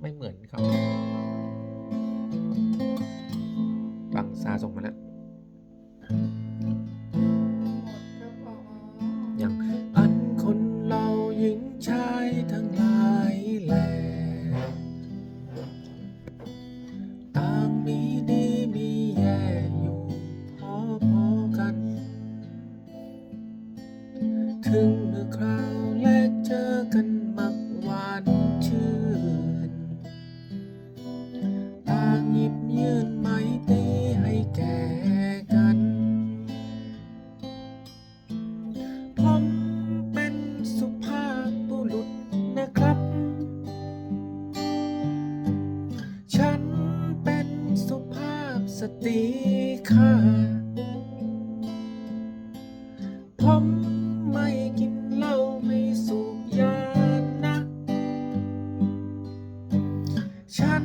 ไม่เหมือนเขาบังซาส่งมาแล้วครับผออย่างอันคนเราหญิงชายทั้งหลายแหละต่างมีดีมีแย่อยู่พอพอๆกัน ถึงเมื่อคราว สติค่ะ ผมไม่กินเหล้าไม่สูบยานะ ฉัน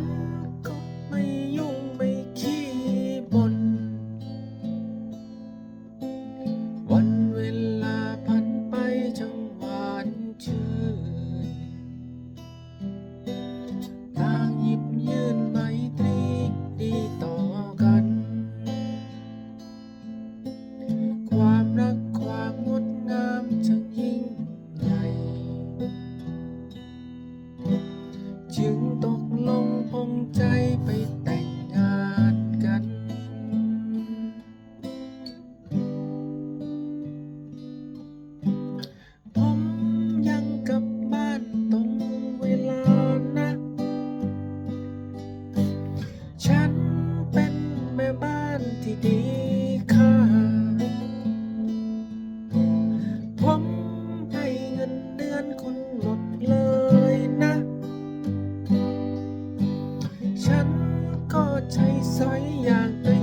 ก็ใช้สอยอย่าง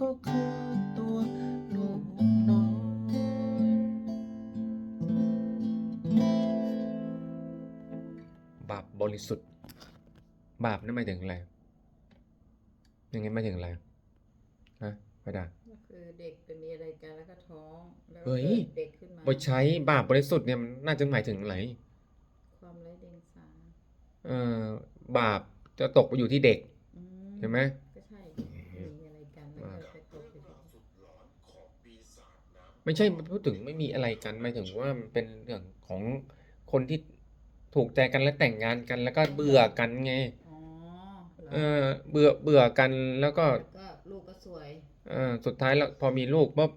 ก็คือตัวลูกน้อยบาปบริสุทธิ์ บาปนั่นหมายถึงอะไรยังไงหมายถึงอะไรฮะไม่ได้ก็คือเด็กไปมีอะไรกันแล้วก็ท้องแล้วเฮ้ย กิดเด็กขึ้นมาบใช้บาปบริสุทธิ์เนี่ยมันน่าจะหมายถึงอะไร ความไร้เดียงสาเอ่อบาปจะตกไปอยู่ที่เด็กอืเห็นไหมก็ใช่มีอะไรกันแล้วก็ไปตกอยู่ที่ ไม่ใช่พูดถึงไม่มีอะไรกันหมายถึงว่ามันเป็นเรื่องของคนที่ถูกใจกันและแต่งงานกัน แล้วก็เบื่อกันไงอ๋อหรเออเบื่อเบื่อกันแล้วก็แล้วก็ลูกก็สวยเออสุดท้ายแล้วพอมีลูกปุ๊บ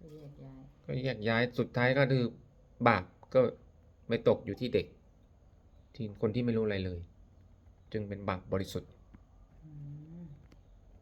ก็แยกย้ายก็แยกย้ายสุดท้ายก็คือบาปก็ไปตกอยู่ที่เด็ก ที่คนที่ไม่รู้อะไรเลย จึงเป็นบาปบริสุทธิ์